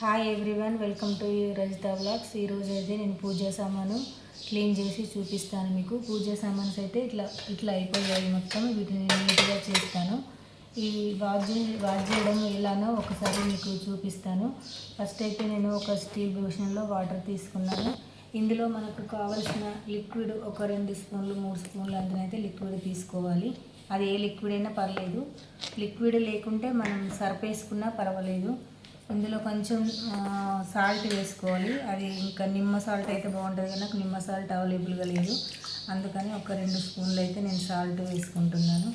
Hi everyone welcome to Rajitha blogs ఈరోజు అయితే నేను పూజ సామాను క్లీన్ చేసి చూపిస్తాను మీకు. పూజ సామాన్స్ అయితే ఇట్లా ఇట్లా అయిపోయాయి మొత్తం. వీటిని నీట్గా చేస్తాను. ఈ వాష్ వాష్ చేయడం ఎలానో ఒకసారి మీకు చూపిస్తాను. ఫస్ట్ అయితే నేను ఒక స్టీల్ బేషన్లో వాటర్ తీసుకున్నాను. ఇందులో మనకు కావలసిన లిక్విడ్ ఒక రెండు స్పూన్లు మూడు స్పూన్లు అంతనైతే లిక్విడ్ తీసుకోవాలి. అది ఏ లిక్విడ్ అయినా పర్లేదు. లిక్విడ్ లేకుంటే మనం సర్ఫ్ వేసుకున్నా పర్వాలేదు. ఇందులో కొంచెం సాల్ట్ వేసుకోవాలి. అది ఇంకా నిమ్మ సాల్ట్ అయితే బాగుంటుంది కానీ నాకు నిమ్మ సాల్ట్ అవైలబుల్గా లేదు. అందుకని ఒక రెండు స్పూన్లు అయితే నేను సాల్ట్ వేసుకుంటున్నాను.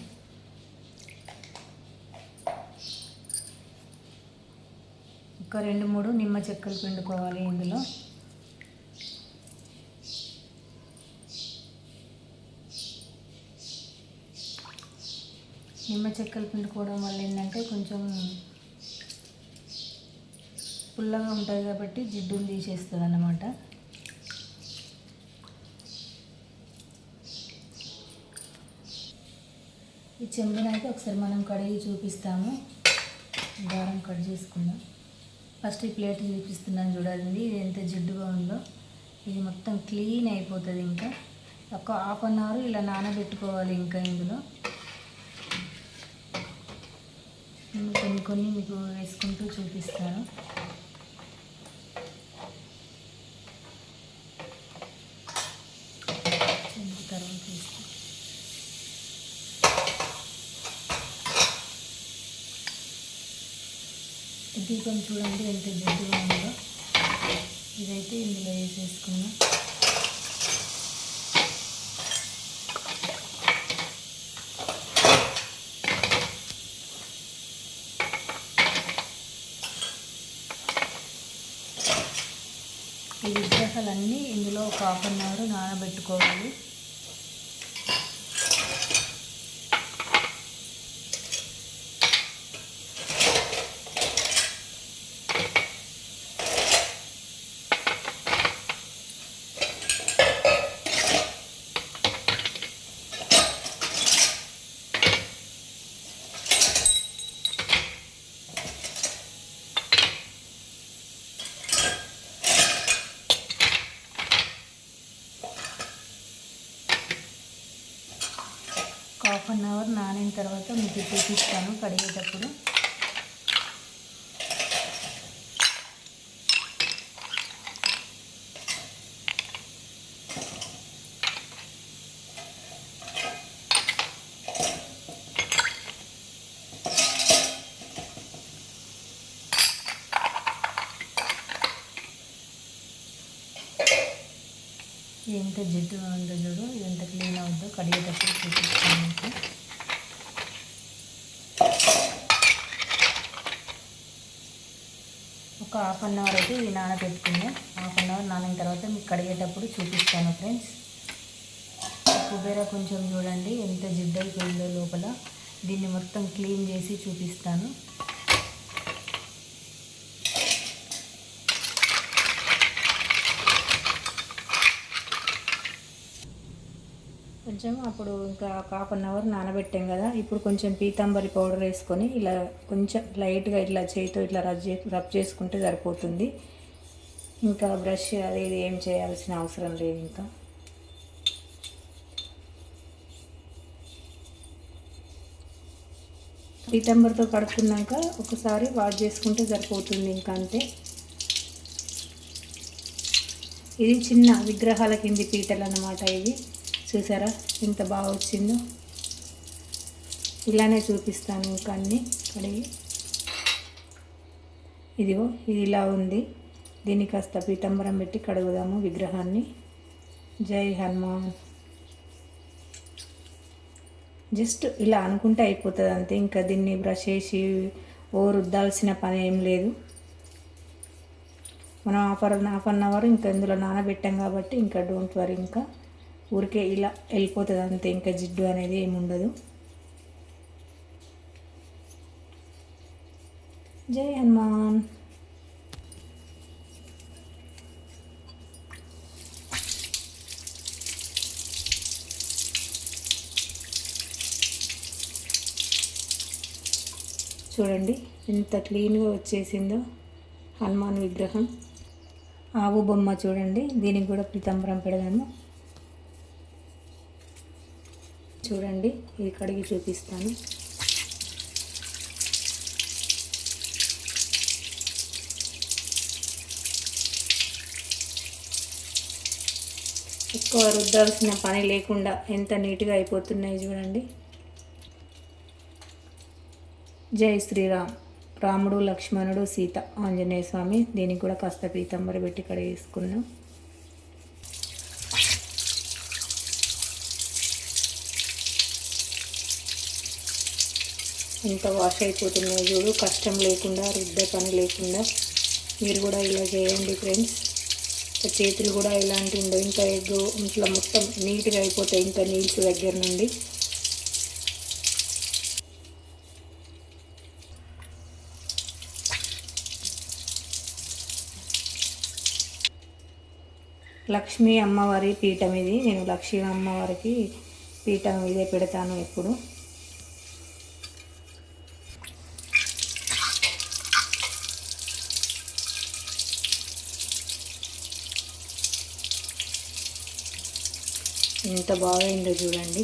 ఒక రెండు మూడు నిమ్మ చెక్కలు పిండుకోవాలి ఇందులో. నిమ్మ చెక్కలు పిండుకోవడం వల్ల ఏంటంటే కొంచెం పుల్లగా ఉంటుంది కాబట్టి జిడ్డుని తీసేస్తుంది అన్నమాట ఈ చెంబునైతే ఒకసారి మనం కడిగి చూపిస్తాము. దారం కట్ చేసుకుందాం. ఫస్ట్ ఈ ప్లేట్ చూపిస్తున్నాను చూడాలండి ఇది ఎంత జిడ్డుగా ఉందో. ఇది మొత్తం క్లీన్ అయిపోతుంది ఇంకా. ఒక హాఫ్ అన్ అవర్ ఇలా నానబెట్టుకోవాలి ఇంకా ఇందులో. కొన్ని కొన్ని మీకు వేసుకుంటూ చూపిస్తాను తర్వాత వేస్తాను దీపం చూడండి ఎంత జిడ్డుగా ఉందో. ఇదైతే ఇందులో వేసేసుకున్నాం. ఈ విగ్రహాలన్నీ ఇందులో ఒక హాఫ్ అన్ అవర్ నానబెట్టుకోవాలి. హాఫ్ అన్ అవర్ నానిన తర్వాత మీకు చూపిస్తాను కడిగేటప్పుడు. ఎంత జిడ్డుగా ఉందో చూడు ఎంత క్లీన్ అవుద్దో కడిగేటప్పుడు చూపిస్తాను మీకు. ఒక హాఫ్ అన్ అవర్ అయితే ఇది నానబెట్టుకుందాం. హాఫ్ అన్ అవర్ నానిన తర్వాత మీకు కడిగేటప్పుడు చూపిస్తాను ఫ్రెండ్స్. కుబేర కొంచెం చూడండి ఎంత జిడ్డు అయిపోయిందో లోపల. దీన్ని మొత్తం క్లీన్ చేసి చూపిస్తాను. కొంచెం అప్పుడు ఇంకా హాఫ్ అన్ అవర్ నానబెట్టాం కదా ఇప్పుడు కొంచెం పీతాంబరి పౌడర్ వేసుకొని ఇలా కొంచెం లైట్గా ఇట్లా చేతితో ఇట్లా రబ్ చే రబ్ చేసుకుంటే సరిపోతుంది. ఇంకా బ్రష్ అది ఇది ఏం చేయాల్సిన అవసరం లేదు ఇంకా. పీతాంబరితో కడుక్కున్నాక ఒకసారి వాష్ చేసుకుంటే సరిపోతుంది ఇంకా అంతే. ఇది చిన్న విగ్రహాల కింది పీటలు అన్నమాట ఇవి. చూసారా? ఎంత బాగా వచ్చిందో. ఇలానే చూపిస్తాను ఇంకా అన్ని. కడిగి. ఇదిగో ఇది ఇలా ఉంది. దీన్ని కాస్త పీతంబరం పెట్టి కడుగుదాము విగ్రహాన్ని. జై హనుమాన్. జస్ట్ ఇలా అనుకుంటే అయిపోతుంది అంతే. ఇంకా దీన్ని బ్రష్ చేసి ఓ రుద్దాల్సిన పని ఏం లేదు. మనం హాఫ్ హాఫ్ అన్ అవర్ ఇంకా ఇందులో నానబెట్టాం కాబట్టి ఇంకా డోంట్ వరీ ఇంకా. ఊరికే ఇలా వెళ్ళిపోతుంది అంతే ఇంకా జిడ్డు అనేది ఏముండదు జై హనుమాన్. చూడండి ఎంత క్లీన్గా వచ్చేసిందో హనుమాన్ విగ్రహం. ఆవు బొమ్మ చూడండి దీనికి కూడా పీతాంబరం పెడదాము. చూడండి ఇది కడిగి చూపిస్తాను. ఎక్కువ రుద్దాల్సిన పని లేకుండా ఎంత నీట్గా అయిపోతున్నాయి చూడండి. జై శ్రీరామ్. రాముడు లక్ష్మణుడు సీత ఆంజనేయ స్వామి దీనికి కూడా కాస్త పీతాంబర పెట్టి ఇక్కడ ఎంత వాష్ అయిపోతున్నాయి చూడు. కష్టం లేకుండా రుద్ద పని లేకుండా. మీరు కూడా ఇలా చేయండి ఫ్రెండ్స్ చేతులు కూడా ఇలాంటి ఉండవు ఇంకా ఎగ్ ఇట్లా మొత్తం నీట్గా అయిపోతాయి ఇంకా నీల్స్ దగ్గర నుండి. లక్ష్మీ అమ్మవారి పీఠం ఇది. నేను లక్ష్మీ అమ్మవారికి పీఠం ఇదే పెడతాను ఎప్పుడు. ఎంత బాగైందో చూడండి.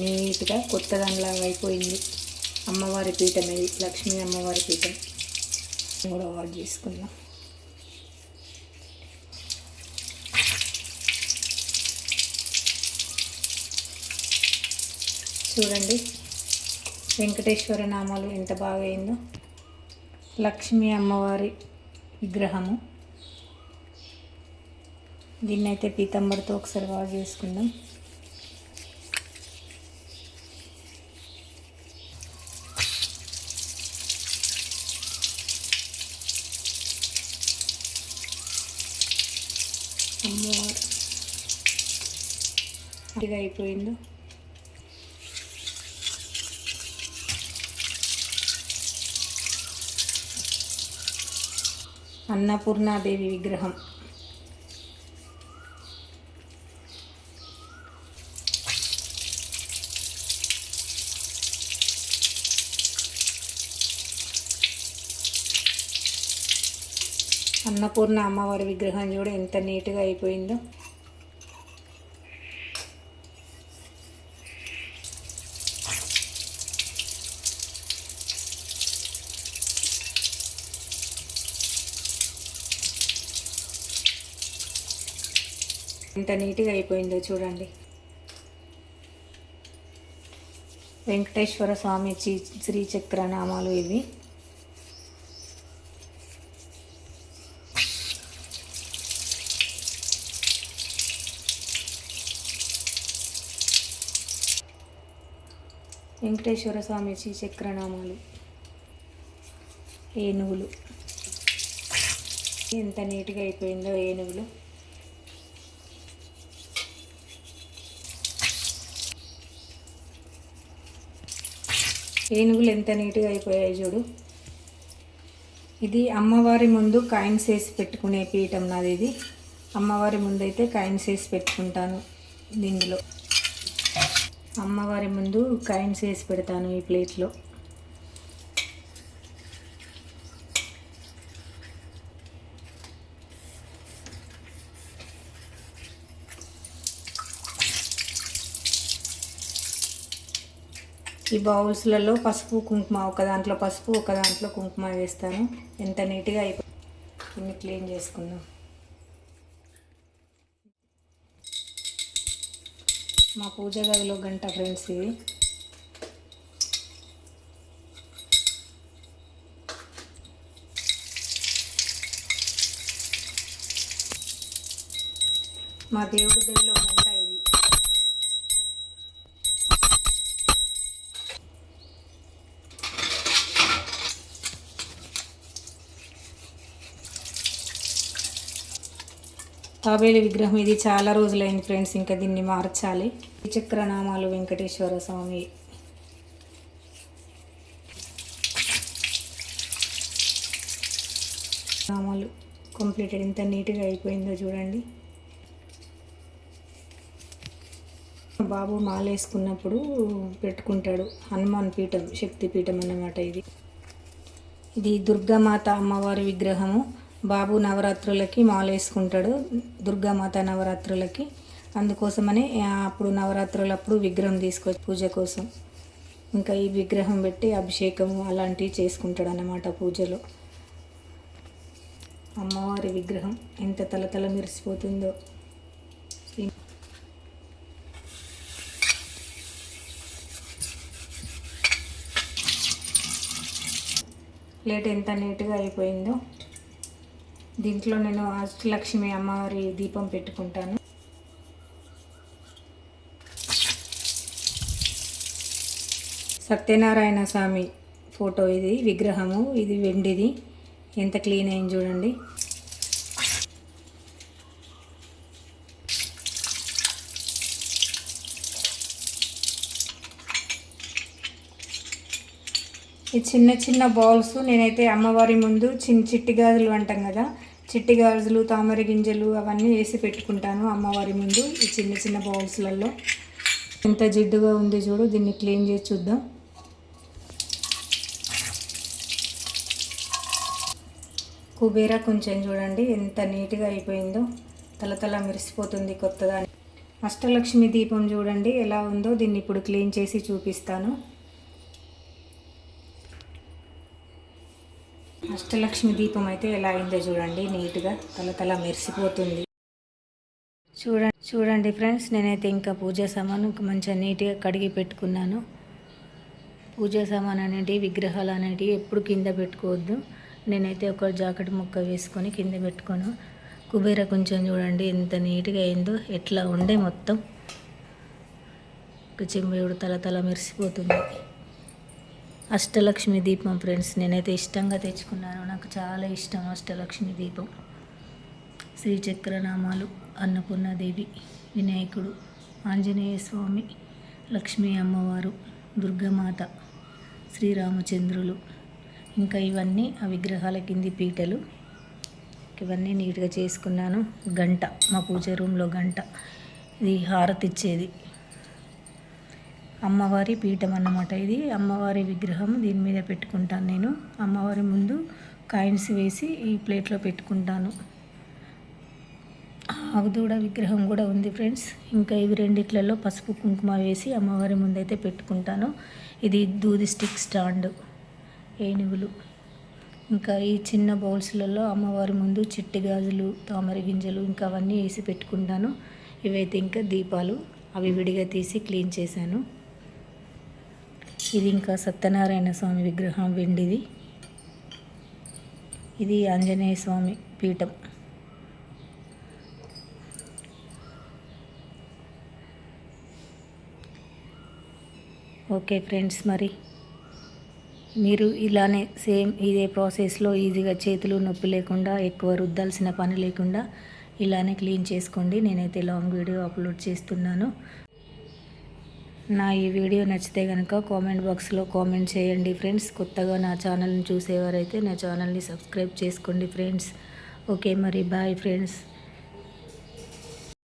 నీట్గా కొత్త దానిలాగా అయిపోయింది. అమ్మవారి పీఠం ఇది లక్ష్మీ అమ్మవారి పీఠం. కూడా ఆర్డర్ చేసుకుందాం. చూడండి వెంకటేశ్వర నామాలు ఎంత బాగా అయిందో లక్ష్మీ అమ్మవారి విగ్రహము. దీన్నైతే అయితే పీతంబరితో ఒకసారి బాగా చేసుకుందాం అమ్మవారు ఇదిగా అయిపోయిందో. అన్నపూర్ణాదేవి విగ్రహం. అన్నపూర్ణ అమ్మవారి విగ్రహం కూడా ఎంత నీట్గా అయిపోయిందో. ఎంత నీట్గా అయిపోయిందో చూడండి. వెంకటేశ్వర స్వామి శ్రీ శ్రీచక్ర నామాలు ఇవి. వెంకటేశ్వర స్వామి శ్రీచక్ర నామాలు ఏనుగులు. ఎంత నీట్గా అయిపోయిందో ఏనుగులు. ఏనుగులు ఎంత నీట్గా అయిపోయాయి చూడు. ఇది అమ్మవారి ముందు కాయిన్స్ వేసి పెట్టుకునే పీఠం నాది ఇది. అమ్మవారి ముందు అయితే కాయిన్స్ వేసి పెట్టుకుంటాను దీనిలో అమ్మవారి ముందు కాయిన్స్ వేసి పెడతాను ఈ ప్లేట్లో. ఈ బౌల్స్లలో పసుపు కుంకుమ ఒక దాంట్లో పసుపు ఒక దాంట్లో కుంకుమ వేస్తాను. ఎంత నీట్గా అయిపో ఇన్ని క్లీన్ చేసుకుందాం. మా పూజ గదిలో గంట ఫ్రెండ్స్ ఇది. మా దేవుడి గదిలో గంట ఇది తాబేలు విగ్రహం ఇది చాలా రోజులైంది ఫ్రెండ్స్ ఇంకా దీన్ని మార్చాలి. చక్రనామాలు వెంకటేశ్వర స్వామి. నామాలు కంప్లీటెడ్. ఎంత నీట్గా అయిపోయిందో చూడండి. బాబు మాలేసుకున్నప్పుడు పెట్టుకుంటాడు. హనుమాన్ పీఠం శక్తి పీఠం అన్నమాట ఇది. ఇది దుర్గామాత అమ్మవారి విగ్రహము. బాబు నవరాత్రులకి మాల వేసుకుంటాడు దుర్గామాత నవరాత్రులకి. అందుకోసమని అప్పుడు నవరాత్రులప్పుడు విగ్రహం తీసుకొచ్చి పూజ కోసం. ఇంకా ఈ విగ్రహం పెట్టి అభిషేకము అలాంటివి చేసుకుంటాడు అన్నమాట పూజలో. అమ్మవారి విగ్రహం ఎంత తలతల మెరిసిపోతుందో. ప్లేట్ ఎంత నీట్గా అయిపోయిందో. దీంట్లో నేను అష్టలక్ష్మి అమ్మవారి దీపం పెట్టుకుంటాను. సత్యనారాయణ స్వామి ఫోటో ఇది విగ్రహము ఇది వెండిది. ఎంత క్లీన్ అయింది చూడండి. ఈ చిన్న చిన్న బౌల్స్ నేనైతే అమ్మవారి ముందు చిన్న చిట్టి గాజులు అంటాం కదా చిట్టి గాజులు తామర గింజలు అవన్నీ వేసి పెట్టుకుంటాను అమ్మవారి ముందు ఈ చిన్న చిన్న బౌల్స్లలో. ఎంత జిడ్డుగా ఉంది చూడు దీన్ని క్లీన్ చేసి చూద్దాం. కుబేరా కొంచెం చూడండి ఎంత నీట్గా అయిపోయిందో. తలతల మెరిసిపోతుంది కొత్తగా అష్టలక్ష్మి దీపం చూడండి ఎలా ఉందో దీన్ని ఇప్పుడు క్లీన్ చేసి చూపిస్తాను. అష్టలక్ష్మి దీపం అయితే ఎలా అయిందో చూడండి నీట్గా తలతల మెరిసిపోతుంది. చూడండి చూడండి ఫ్రెండ్స్ నేనైతే ఇంకా పూజా సామాను మంచిగా నీట్గా కడిగి పెట్టుకున్నాను. పూజా సామాన్ అనేటివి విగ్రహాలు అనేటివి ఎప్పుడు కింద పెట్టుకోవద్దు. నేనైతే ఒక జాకెట్ ముక్క వేసుకొని కింద పెట్టుకోను. కుబేర కొంచెం చూడండి ఎంత నీట్గా అయిందో ఎట్లా ఉండే మొత్తం. ఒక చెంబేవుడు తల తల మెరిసిపోతుంది. అష్టలక్ష్మి దీపం ఫ్రెండ్స్ నేనైతే ఇష్టంగా తెచ్చుకున్నాను. నాకు చాలా ఇష్టం అష్టలక్ష్మి దీపం. శ్రీచక్రనామాలు అన్నపూర్ణాదేవి వినాయకుడు ఆంజనేయ స్వామి లక్ష్మీ అమ్మవారు దుర్గమాత శ్రీరామచంద్రులు. ఇంకా ఇవన్నీ ఆ విగ్రహాల కింది పీటలు. ఇవన్నీ నీట్గా చేసుకున్నాను. గంట మా పూజ రూమ్లో గంట. ఇది హారతి ఇచ్చేది. అమ్మవారి పీఠం అన్నమాట ఇది. అమ్మవారి విగ్రహం దీని మీద పెట్టుకుంటాను నేను. అమ్మవారి ముందు కాయిన్స్ వేసి ఈ ప్లేట్లో పెట్టుకుంటాను. ఆగుదూడ విగ్రహం కూడా ఉంది ఫ్రెండ్స్. ఇంకా ఇవి రెండిట్లలో పసుపు కుంకుమ వేసి అమ్మవారి ముందైతే పెట్టుకుంటాను. ఇది దూది స్టిక్ స్టాండ్ ఏనుగులు ఇంకా ఈ చిన్న బౌల్స్లలో అమ్మవారి ముందు చిట్టి గాజులు తామర గింజలు ఇంకా అవన్నీ వేసి పెట్టుకుంటాను. ఇవైతే ఇంకా దీపాలు అవి విడిగా తీసి క్లీన్ చేశాను. ఇది ఇంకా సత్యనారాయణ స్వామి విగ్రహం వెండిది. ఇది ఆంజనేయ స్వామి పీఠం. ఓకే ఫ్రెండ్స్ మరి మీరు ఇలానే సేమ్ ఇదే ప్రాసెస్లో ఈజీగా చేతులు నొప్పి లేకుండా ఎక్కువ రుద్దాల్సిన పని లేకుండా ఇలానే క్లీన్ చేసుకోండి. నేనైతే లాంగ్ వీడియో అప్లోడ్ చేస్తున్నాను. నా ఈ వీడియో నచ్చితే కనుక కామెంట్ బాక్స్లో కామెంట్ చేయండి ఫ్రెండ్స్ కొత్తగా నా ఛానల్ని చూసేవారైతే నా ఛానల్ని సబ్స్క్రైబ్ చేసుకోండి ఫ్రెండ్స్ ఓకే మరి బాయ్ ఫ్రెండ్స్